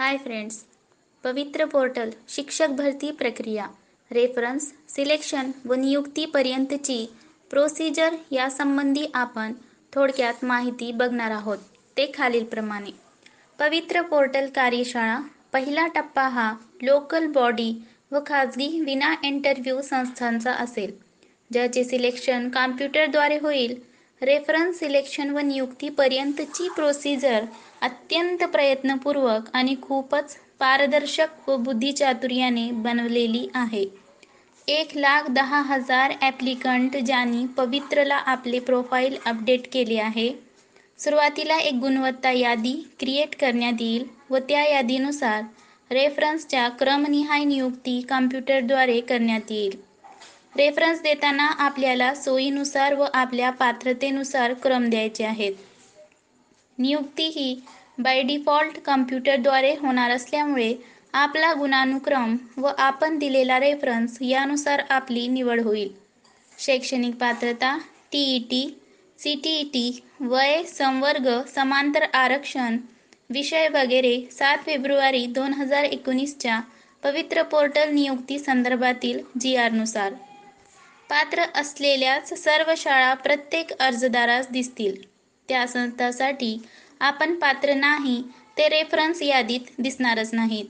Hi friends. पवित्र portal शिक्षक भरती प्रक्रिया रेफरन्स सिलेक्शन व नियुक्तीपर्यंतची प्रोसिजर यासंबंधी आपण थोडक्यात माहिती बघणार आहोत ते खालीलप्रमाणे पवित्र पोर्टल कार्यशाळा पहिला टप्पा हा लोकल बॉडी व खाजगी विना इंटरव्ह्यू संस्थांचा असेल ज्याचे सिलेक्शन कॉम्प्युटरद्वारे होईल रेफरन्स सिलेक्शन व नियुक्तीपर्यंतची प्रोसिजर अत्यंत प्रयत्नपूर्वक आणि खूपच पारदर्शक व बुद्धिचातुर्याने बनवलेली आहे. एक लाख दहा हजार ॲप्लिकंट ज्यांनी पवित्रला आपले प्रोफाईल अपडेट केले आहे. सुरुवातीला एक गुणवत्ता यादी क्रिएट करण्यात येईल व त्या यादीनुसार रेफरन्सच्या क्रमनिहाय नियुक्ती कॉम्प्युटरद्वारे करण्यात येईल. रेफरन्स देताना आपल्याला सोयीनुसार व आपल्या पात्रतेनुसार क्रम द्यायचे आहेत. नियुक्ती ही बाय डिफॉल्ट कम्प्युटरद्वारे होणार असल्यामुळे आपला गुणानुक्रम व आपण दिलेला रेफरन्स यानुसार आपली निवड होईल. शैक्षणिक पात्रता T E T C T E T वय संवर्ग समांतर आरक्षण विषय वगैरे सात फेब्रुवारी दोन हजार एकोणीसच्या पवित्र पोर्टल नियुक्ती संदर्भातील जी आरनुसार पात्र असलेल्याच सर्व शाळा प्रत्येक अर्जदारास दिसतील. त्या संस्थासाठी आपण पात्र नाही ते रेफरन्स यादीत दिसणारच नाहीत.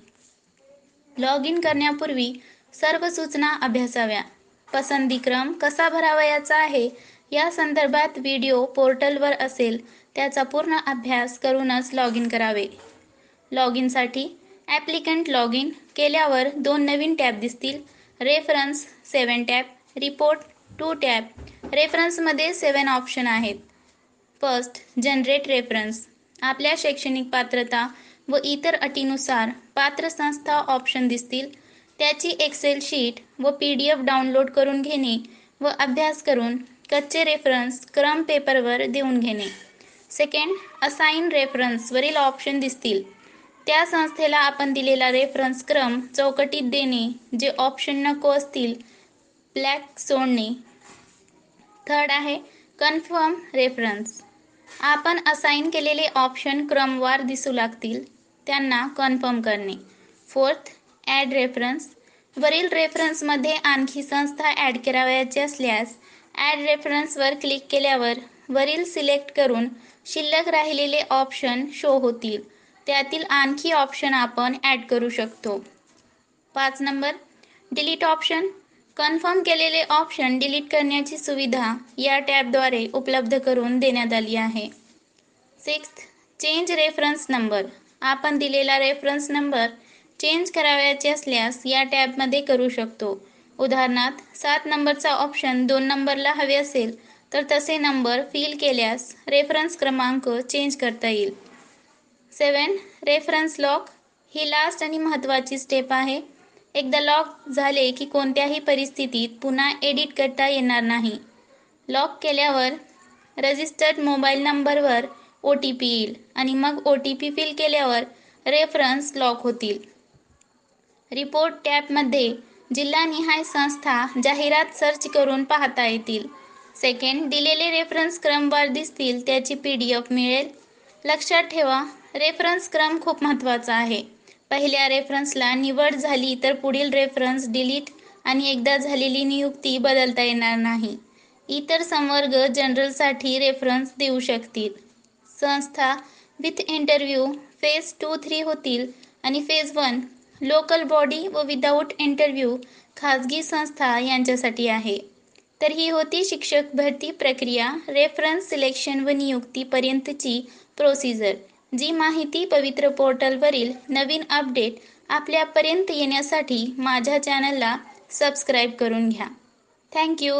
लॉग इन करण्यापूर्वी सर्व सूचना अभ्यासाव्या. पसंतीक्रम कसा भरावयाचा आहे या संदर्भात व्हिडिओ पोर्टलवर असेल त्याचा पूर्ण अभ्यास करूनच लॉग इन करावे. लॉग इनसाठी ॲप्लिकंट लॉग इन केल्यावर दोन नवीन टॅब दिसतील. Reference seven tab report two tab. रेफरन्समध्ये seven option आहेत. First generate reference. आपल्या शैक्षणिक पात्रता व इतर अटीनुसार पात्र संस्था ऑप्शन दिसतील. त्याची एक्सेल शीट व पी डी एफ डाउनलोड करून घेणे व अभ्यास करून कच्चे रेफरन्स क्रम पेपरवर देऊन घेणे. सेकंड असाईन रेफरन्सवरील ऑप्शन दिसतील. त्या संस्थेला आपण दिलेला रेफरन्स क्रम चौकटीत देणे जे ऑप्शन नको असतील ब्लॅक सोडणे. थर्ड आहे कन्फर्म रेफरन्स. आपण असाइन केलेले ऑप्शन क्रमवार दिसू लागतील त्यांना कन्फर्म करणे. Fourth add reference. वरील रेफरन्समध्ये आणखी संस्था ॲड करावयाची असल्यास ॲड रेफरन्सवर क्लिक केल्यावर वरील सिलेक्ट करून शिल्लक राहिलेले ऑप्शन शो होतील. त्यातील आणखी ऑप्शन आपण ॲड करू शकतो. पाच नंबर डिलीट ऑप्शन. कन्फर्म केलेले ऑप्शन डिलीट करण्याची सुविधा या टॅबद्वारे उपलब्ध करून देण्यात आली आहे. Six change reference number. आपण दिलेला रेफरन्स नंबर चेंज करावयाचे असल्यास या टॅबमध्ये करू शकतो. उदाहरणार्थ सात नंबरचा ऑप्शन दोन नंबरला हवे असेल तर तसे नंबर फिल केल्यास रेफरन्स क्रमांक चेंज करता येईल. सेवन रेफरन्स लॉक ही लास्ट आणि महत्त्वाची स्टेप आहे. एकदा लॉक झाले की कोणत्याही परिस्थितीत पुन्हा एडिट करता येणार नाही. लॉक केल्यावर रजिस्टर्ड मोबाईल नंबरवर ओ टी पी येईल आणि मग ओ टी पी फिल केल्यावर रेफरन्स लॉक होतील. रिपोर्ट टॅबमध्ये जिल्हानिहाय संस्था जाहिरात सर्च करून पाहता येतील. सेकंड दिलेले रेफरन्स क्रमवार दिसतील त्याची पी डी एफ मिळेल. लक्षात ठेवा रेफरन्स क्रम खूप महत्त्वाचा आहे. पहिल्या रेफरन्सला निवड झाली तर पुढील रेफरन्स डिलीट आणि एकदा झालेली नियुक्ती बदलता येणार नाही. इतर संवर्ग जनरलसाठी रेफरन्स देऊ शकतील. संस्था with interview phase two three होतील आणि फेज वन लोकल बॉडी व विदाऊट इंटरव्ह्यू खाजगी संस्था यांच्यासाठी आहे. तर ही होती शिक्षक भरती प्रक्रिया रेफरन्स सिलेक्शन व नियुक्तीपर्यंतची प्रोसिजर जी माहिती पवित्र पोर्टलवरील नवीन अपडेट आपल्यापर्यंत येण्यासाठी माझ्या चॅनलला सबस्क्राईब करून घ्या. थँक्यू